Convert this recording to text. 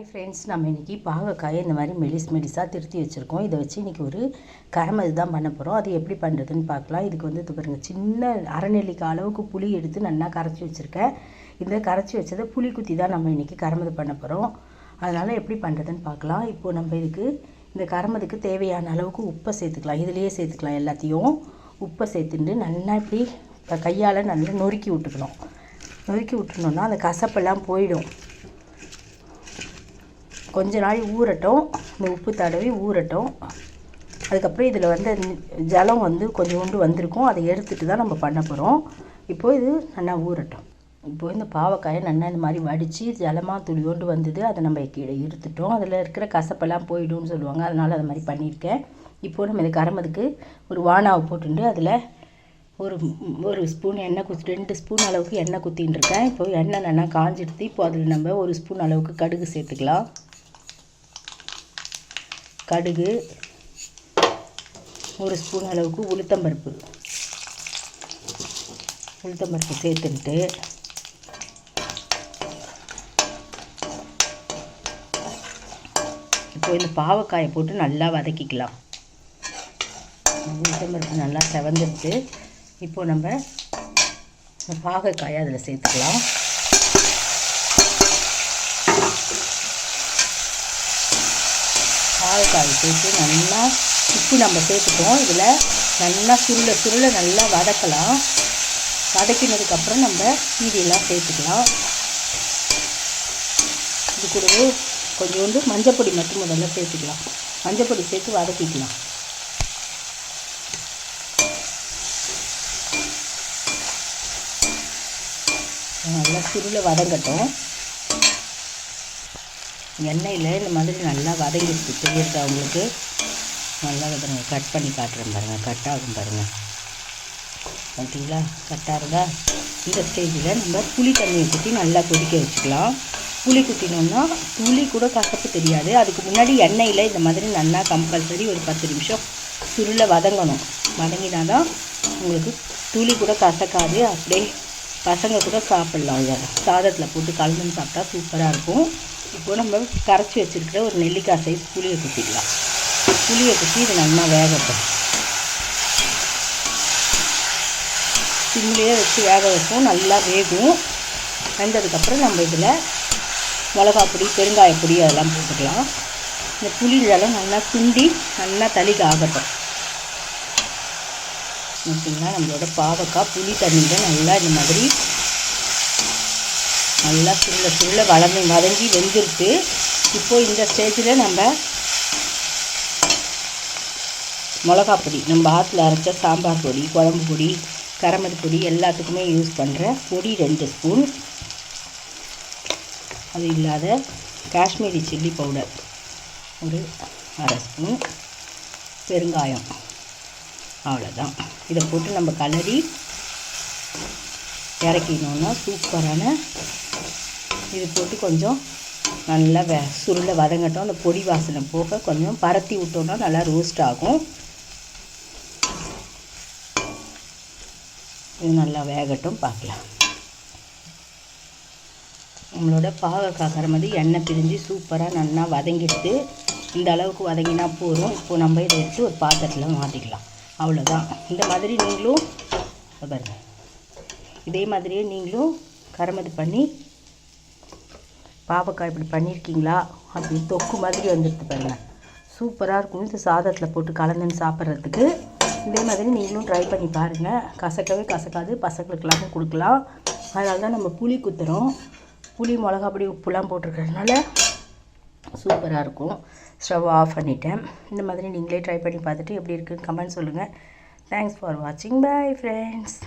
Hi friends நம்ம இன்றைக்கி பாகக்காயை இந்த மாதிரி மெலிஸ் மெலிஸாக திருத்தி வச்சுருக்கோம். இதை வச்சு இன்றைக்கி ஒரு கரமது தான் பண்ண போகிறோம் அது எப்படி பண்ணுறதுன்னு பார்க்கலாம். இதுக்கு வந்து இது பாருங்கள் சின்ன அரைநெல்லிக்காய் அளவுக்கு புளி எடுத்து நல்லா கரைச்சி வச்சுருக்கேன். இந்த கரைச்சி வச்சதை புளி குத்தி தான் நம்ம இன்றைக்கி கரமது பண்ண போகிறோம் அதனால் எப்படி பண்ணுறதுன்னு பார்க்கலாம். இப்போது நம்ம இதுக்கு இந்த கரமதுக்கு தேவையான அளவுக்கு உப்பை சேர்த்துக்கலாம். இதுலேயே சேர்த்துக்கலாம் எல்லாத்தையும். உப்பை சேர்த்துட்டு நல்லா இப்படி கையால் நல்லா நொறுக்கி விட்டுக்கணும். நொறுக்கி விட்டுனோன்னா அந்த கசப்பெல்லாம் போயிடும். கொஞ்ச நாள் ஊறட்டும். இந்த உப்பு தடவி ஊறட்டும். அதுக்கப்புறம் இதில் வந்து ஜலம் வந்து கொஞ்சோண்டு வந்திருக்கும். அதை எடுத்துகிட்டு தான் நம்ம பண்ண போகிறோம் இப்போது இது நல்லா ஊறட்டும். இப்போது இந்த பாவக்காயை நல்லா இந்த மாதிரி வடித்து ஜலமாக துளியோண்டு வந்தது அதை நம்ம கீழே இருத்துட்டோம் அதில் இருக்கிற கசப்பெல்லாம் போயிடும்னு சொல்லுவாங்க. அதனால் அது மாதிரி பண்ணியிருக்கேன். இப்போது நம்ம இதை கரம்பதுக்கு ஒரு வானாவை போட்டுட்டு அதில் ஒரு ஒரு ஸ்பூன் எண்ணெய் குத்தி ரெண்டு ஸ்பூன் அளவுக்கு எண்ணெய் குத்தின்னு இருக்கேன். இப்போ எண்ணெய் நல்லா காஞ்சிடுத்து இப்போ அதில் நம்ம ஒரு ஸ்பூன் அளவுக்கு கடுகு சேர்த்துக்கலாம். கடுகு ஒரு ஸ்பூன் அளவுக்கு உளுத்தம்பருப்பு. உளுத்தம்பருப்பு சேர்த்துட்டு இப்போ இந்த பாவக்காயை போட்டு நல்லா வதக்கிக்கலாம். உளுத்தம்பருப்பு நல்லா செவந்துடுத்து இப்போ நம்ம பாகக்காயை அதில் சேர்த்துக்கலாம். பாகக்காய் சேர்த்து நல்லா உப்பு நம்ம சேர்த்துட்டோம் இதில் நல்லா சுருளை சுருளை நல்லா வதக்கலாம். வதக்கினதுக்கப்புறம் நம்ம கீரியெல்லாம் சேர்த்துக்கலாம். இது கூடவே கொஞ்சோண்டு மஞ்சப்பொடி மட்டும் முதல்ல சேர்த்துக்கலாம். மஞ்சப்பொடி சேர்த்து வதக்கிக்கலாம். நல்லா சுருளை வதங்கட்டும். எண்ணெயில் இந்த மாதிரி நல்லா வதங்கிடுச்சு. தெரியுது அவங்களுக்கு நல்லா பாருங்கள் கட் பண்ணி காட்டுறேன் பாருங்கள் கட் ஆகும் பாருங்கள் பார்த்தீங்களா கட் ஆகுதா? இந்த ஸ்டேஜில் நம்ம புளி தண்ணியை ஊற்றி நல்லா கொதிக்க வச்சுக்கலாம். புளி குத்தினோம்னா புளி கூட கசப்பு தெரியாது. அதுக்கு முன்னாடி எண்ணெயில் இந்த மாதிரி நல்லா கம்பல்சரி ஒரு பத்து நிமிஷம் சுருளை வதங்கணும். வதங்கினா தான் உங்களுக்கு துளி கூட கசக்காது. அப்படியே பசங்க கூட சாப்பிட்லாம். சாதத்தில் போட்டு கலந்துன்னு சாப்பிட்டா சூப்பராக இருக்கும். இப்போ நம்ம கரைச்சி வச்சுருக்கிற ஒரு நெல்லிக்காய் சைஸ் புளியை குத்திக்கலாம் புளியை குத்தி இது நல்லா வேகட்டும் சிம்லேயே வச்சு வேக வைப்போம். நல்லா வேகும். வெந்ததுக்கப்புறம் நம்ம இதில் மிளகா பொடி பெருங்காய பொடி அதெல்லாம் போட்டுக்கலாம். இந்த புளி இதெல்லாம் நல்லா சுண்டி நல்லா தளிக ஆகட்டும். ஓகேங்களா நம்மளோட பாவக்காய் புளி தண்ணியில் நல்லா இந்த மாதிரி நல்லா சுருள சுருள வளர்ந்து வதங்கி வெந்திருக்கு. இப்போது இந்த ஸ்டேஜில் நம்ம மிளகா பொடி நம்ம ஆற்றுல அரைச்ச சாம்பார் பொடி குழம்பு பொடி கரமது பொடி எல்லாத்துக்குமே யூஸ் பண்ணுற பொடி ரெண்டு ஸ்பூன் அது இல்லாத காஷ்மீரி சில்லி பவுடர் ஒரு அரை ஸ்பூன் பெருங்காயம் அவ்வளோதான் இதை போட்டு நம்ம கலரி இறக்கினோன்னா சூப்பரான இது போட்டு கொஞ்சம் நல்லா வே சுருளை வதங்கட்டும். அந்த பொடி வாசனை போக கொஞ்சம் பரத்தி விட்டோன்னா நல்லா ரோஸ்ட் ஆகும். இது நல்லா வேகட்டும் பார்க்கலாம். நம்மளோட பாவக்காய் கரமதி எண்ணெய் பிரிஞ்சு சூப்பராக நல்லா வதங்கிடுது. இந்த அளவுக்கு வதங்கினா போதும். இப்போது நம்ம இதை எடுத்து ஒரு பாத்திரத்தில் மாற்றிக்கலாம் அவ்வளோதான் இந்த மாதிரி நீங்களும் பாருங்கள் இதே மாதிரியே நீங்களும் கரமது பண்ணி பாவக்காய் இப்படி பண்ணியிருக்கீங்களா? அப்படி தொக்கு மாதிரி வந்துடுது பாருங்கள் சூப்பராக இருக்கும். இது சாதத்தில் போட்டு கலந்துன்னு சாப்பிட்றதுக்கு. இதே மாதிரி நீங்களும் ட்ரை பண்ணி பாருங்கள் கசக்கவே கசக்காது. பசங்களுக்கெல்லாம் கொடுக்கலாம். அதனால தான் நம்ம புளி குத்துறோம். புளி மிளகா அப்படி உப்புலாம் போட்டிருக்கிறதுனால சூப்பராக இருக்கும். ஸ்டவ் ஆஃப் பண்ணிட்டேன். இந்த மாதிரி நீங்களே ட்ரை பண்ணி பார்த்துட்டு எப்படி இருக்குன்னு கமெண்ட் சொல்லுங்கள் தேங்க்ஸ் ஃபார் வாட்சிங் பை ஃப்ரெண்ட்ஸ்